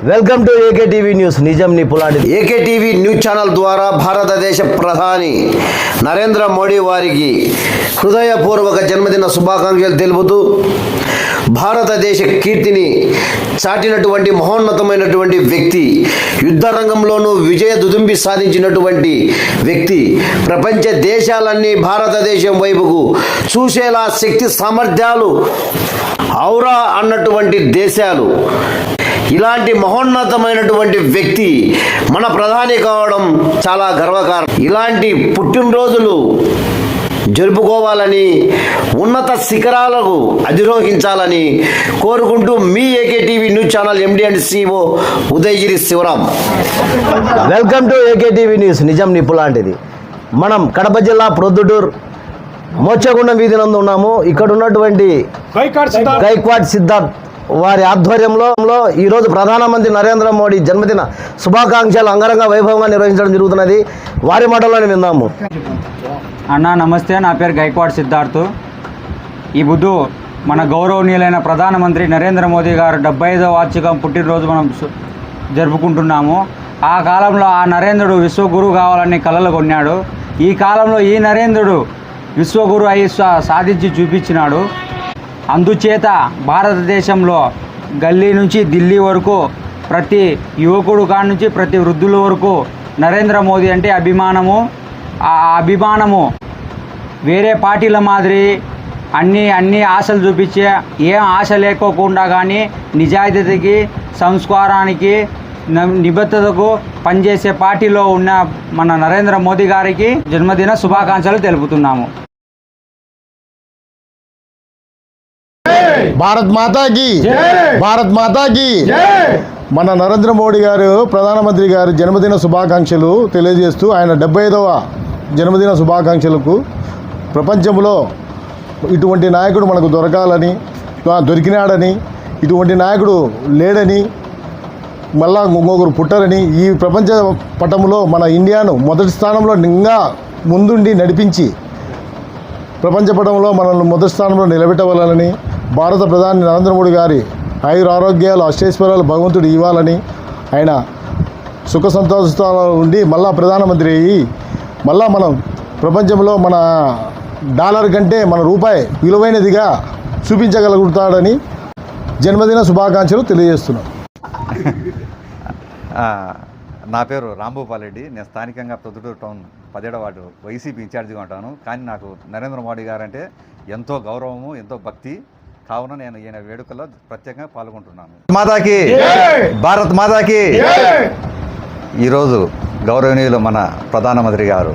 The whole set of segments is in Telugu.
Welcome to AK TV news నిజం నీ ఏకే టీవీ న్యూస్ ఛానల్ ద్వారా భారతదేశ ప్రధాని నరేంద్ర మోడీ వారికి హృదయపూర్వక జన్మదిన శుభాకాంక్షలు తెలుపుతూ భారతదేశ కీర్తిని చాటినటువంటి మహోన్నతమైనటువంటి వ్యక్తి యుద్ధ రంగంలోనూ విజయ దుదుంబి సాధించినటువంటి వ్యక్తి ప్రపంచ దేశాలన్నీ భారతదేశం వైపుకు చూసేలా శక్తి సామర్థ్యాలు ఔరా అన్నటువంటి దేశాలు ఇలాంటి మహోన్నతమైనటువంటి వ్యక్తి మన ప్రధాని కావడం చాలా గర్వకారణం. ఇలాంటి పుట్టినరోజులు జరుపుకోవాలని ఉన్నత శిఖరాలకు అధిరోహించాలని కోరుకుంటూ మీ AK TV news channel MD and CEO Udayagiri Sivaram welcome to AK TV news నిజం నీ పులాంటిది మనం కడప జిల్లా ప్రొద్దుటూరు మోచగుండం వీధి నందు ఉన్నాము ఇక్కడ ఉన్నటువంటి గైక్వాడ్ సిద్ధార్థ్. వారి ఆధ్వర్యంలో ఈరోజు ప్రధానమంత్రి నరేంద్ర మోడీ జన్మదిన శుభాకాంక్షలు అంగరంగ వైభవంగా నిర్వహించడం జరుగుతున్నది. వారి మాటల్లోనే విందాము. అన్న నమస్తే. నా పేరు గైక్వాడ్ సిద్ధార్థ్. ఈ బుద్ధు మన గౌరవనీయులైన ప్రధానమంత్రి నరేంద్ర మోదీ గారు డెబ్బై ఐదో వార్షికం పుట్టినరోజు మనం జరుపుకుంటున్నాము. ఆ కాలంలో ఆ నరేంద్రుడు విశ్వగురు కావాలని కలలు కొన్నాడు. ఈ కాలంలో ఈ నరేంద్రుడు విశ్వగురు అయి సాధించి చూపించినాడు. అందుచేత భారతదేశంలో గల్లీ నుంచి ఢిల్లీ వరకు ప్రతి యువకుడు కాడ నుంచి ప్రతి వృద్ధుల వరకు నరేంద్ర మోదీ అంటే అభిమానము. ఆ అభిమానము వేరే పార్టీల మాదిరి అన్ని అన్ని ఆశలు చూపించే ఏం ఆశ లేకోకుండా కానీ నిజాయితీకి సంస్కారానికి న- నిబద్ధతకు పనిచేసే పార్టీలో ఉన్న మన నరేంద్ర మోదీ గారికి జన్మదిన శుభాకాంక్షలు తెలుపుతున్నాము. భారత్ మాతాకి. భారత్ మాతాకి. మన నరేంద్ర మోడీ గారు ప్రధానమంత్రి గారి జన్మదిన శుభాకాంక్షలు తెలియజేస్తూ ఆయన డెబ్బై ఐదవ జన్మదిన శుభాకాంక్షలకు ప్రపంచంలో ఇటువంటి నాయకుడు మనకు దొరకాలని దొరికినాడని ఇటువంటి నాయకుడు లేడని మళ్ళా ఇంకొకరు పుట్టరని ఈ ప్రపంచ పటంలో మన ఇండియాను మొదటి స్థానంలో ఇంకా ముందుండి నడిపించి ప్రపంచ పటంలో మనల్ని మొదటి స్థానంలో నిలబెట్టవాలని భారత ప్రధాని నరేంద్ర మోడీ గారి ఆయుర ఆరోగ్యాలు అష్టైశ్వర్యాలు భగవంతుడు ఇవ్వాలని ఆయన సుఖ సంతోషాలు ఉండి మళ్ళా ప్రధానమంత్రి అయ్యి మళ్ళా మనం ప్రపంచంలో మన డాలర్ కంటే మన రూపాయి విలువైనదిగా చూపించగలుగుతాడని జన్మదిన శుభాకాంక్షలు తెలియజేస్తున్నాం. నా పేరు రాంభూపాలరెడ్డి నేను స్థానికంగా ప్రొద్దుటూరు టౌన్ పదిహేడవ వార్డు వైసీపీ ఇన్ఛార్జిగా ఉంటాను. కానీ నాకు నరేంద్ర మోడీ గారు అంటే ఎంతో గౌరవము ఎంతో భక్తి. కావున నేను ఈయన వేడుకల్లో ప్రత్యేకంగా పాల్గొంటున్నాను. మాతాకి! భారత్ మాతాకి! ఈరోజు గౌరవనీయులు మన ప్రధానమంత్రి గారు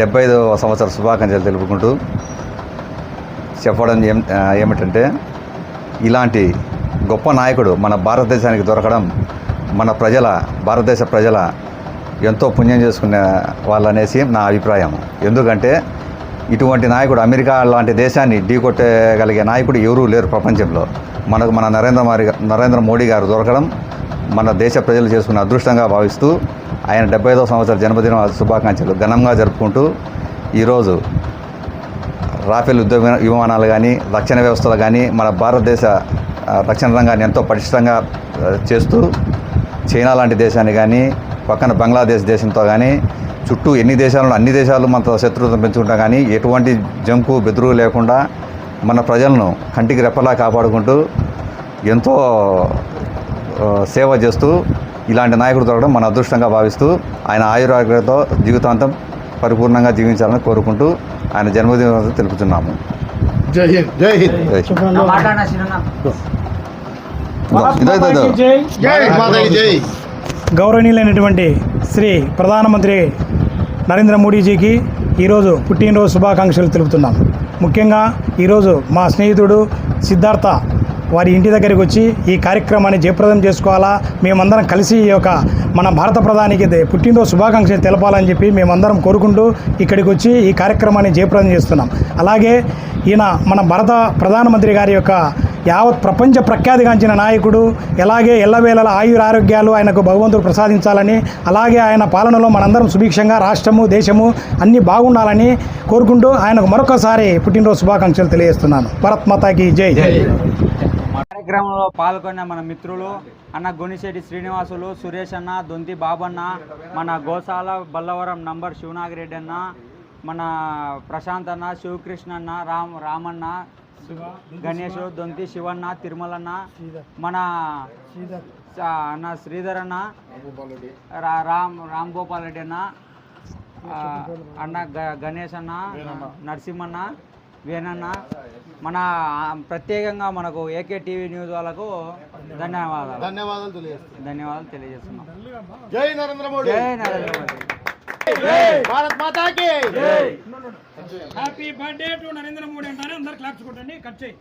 డెబ్బై ఐదవ సంవత్సర శుభాకాంక్షలు తెలుపుకుంటూ చెప్పడం ఏం ఏమిటంటే ఇలాంటి గొప్ప నాయకుడు మన భారతదేశానికి దొరకడం మన ప్రజల భారతదేశ ప్రజల ఎంతో పుణ్యం చేసుకునే వాళ్ళనేసి నా అభిప్రాయం. ఎందుకంటే ఇటువంటి నాయకుడు అమెరికా లాంటి దేశాన్ని ఢీకొట్టగలిగే నాయకుడు ఎవరూ లేరు ప్రపంచంలో. మనకు మన నరేంద్ర మోడీ నరేంద్ర మోడీ గారు దొరకడం మన దేశ ప్రజలు చేసుకున్న అదృష్టంగా భావిస్తూ ఆయన డెబ్బై ఐదో సంవత్సర జన్మదిన శుభాకాంక్షలు ఘనంగా జరుపుకుంటూ ఈరోజు రాఫెల్ యుద్ధ విమానాలు కానీ రక్షణ వ్యవస్థలు కానీ మన భారతదేశ రక్షణ రంగాన్ని ఎంతో పటిష్టంగా చేస్తూ చైనా లాంటి దేశాన్ని కానీ పక్కన బంగ్లాదేశ్ దేశంతో కానీ చుట్టూ ఎన్ని దేశాలను అన్ని దేశాలు మనతో శత్రుత్వం పెంచుకుంటా కానీ ఎటువంటి జంకు బెదురు లేకుండా మన ప్రజలను కంటికి రెప్పలా కాపాడుకుంటూ ఎంతో సేవ చేస్తూ ఇలాంటి నాయకుడు దొరకడం మన అదృష్టంగా భావిస్తూ ఆయన ఆయురాగ్రతో జీవితాంతం పరిపూర్ణంగా జీవించాలని కోరుకుంటూ ఆయన జన్మదినం తెలుపుతున్నాము. జై హింద్ జై హింద్. జై. ఇదో ఇదో ఇదో. జై మాతాకి జై. గౌరవనీయులైనటువంటి శ్రీ ప్రధానమంత్రి నరేంద్ర మోడీజీకి ఈరోజు పుట్టినరోజు శుభాకాంక్షలు తెలుపుతున్నాం. ముఖ్యంగా ఈరోజు మా స్నేహితుడు సిద్ధార్థ వారి ఇంటి దగ్గరికి వచ్చి ఈ కార్యక్రమాన్ని జయప్రదం చేసుకోవాలా మేమందరం కలిసి ఈ యొక్క మన భారత ప్రధానికి పుట్టినరోజు శుభాకాంక్షలు తెలపాలని చెప్పి మేమందరం కోరుకుంటూ ఇక్కడికి వచ్చి ఈ కార్యక్రమాన్ని జయప్రదం చేస్తున్నాం. అలాగే ఈయన మన భారత ప్రధానమంత్రి గారి యొక్క యావత్ ప్రపంచ ప్రఖ్యాతిగాంచిన నాయకుడు ఎలాగే ఎల్లవేళల ఆయుర ఆరోగ్యాలు ఆయనకు భగవంతుడు ప్రసాదించాలని అలాగే ఆయన పాలనలో మనందరం సుభిక్షంగా రాష్ట్రము దేశము అన్నీ బాగుండాలని కోరుకుంటూ ఆయనకు మరొకసారి పుట్టినరోజు శుభాకాంక్షలు తెలియజేస్తున్నాను. భరత్ మాతాకి జై. కార్యక్రమంలో పాల్గొన్న మన మిత్రులు అన్న గొనిశెట్టి శ్రీనివాసులు సురేష్ అన్న దొంతి బాబన్న మన గోసాల బల్లవరం నంబర్ శివనాగిరెడ్డి అన్న మన ప్రశాంత్ అన్న శివకృష్ణ అన్న రామ్ రామన్న గణేష్ దొంతి శివన్న తిరుమలన్న మన అన్న శ్రీధర్ అన్న రా- రామ్ రామ్ గోపాల్ రెడ్డి అన్న అన్న గ- గణేష్ అన్న నరసింహన్న వేణన్న మన ప్రత్యేకంగా మనకు ఏకే టీవీ న్యూస్ వాళ్ళకు ధన్యవాదాలు. ధన్యవాదాలు ధన్యవాదాలు తెలియజేస్తున్నాం. జై నరేంద్ర మోడీ. జై నరేంద్ర మోదీ భారత్ మాతాకి. Happy birthday to Narendra Modi అంటానే కొట్టండి కట్ చేయి.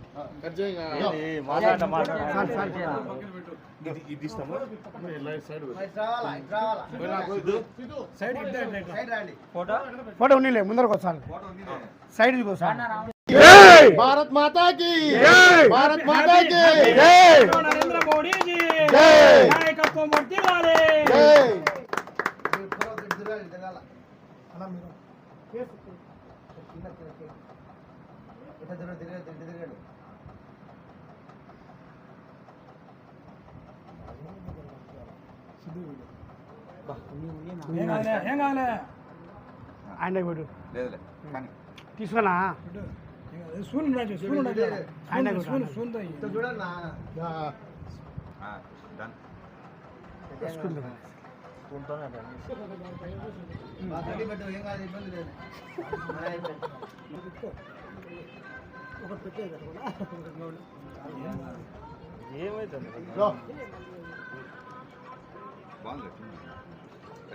సైడ్. ఫోటో? ఫోటో ఉన్నీలే ముందరకు వస్తాను సైడ్ సార్. భారత్ మాతాకి! భారత్ మాతాకి! నరేంద్ర మోడీ జీ జై. నాయకత్వం వర్తి వాలే జై ఏం కాదులే ఏం కాదులే ఆయన కానీ. తీసుకున్నా స్పూన్ రాజు స్పూన్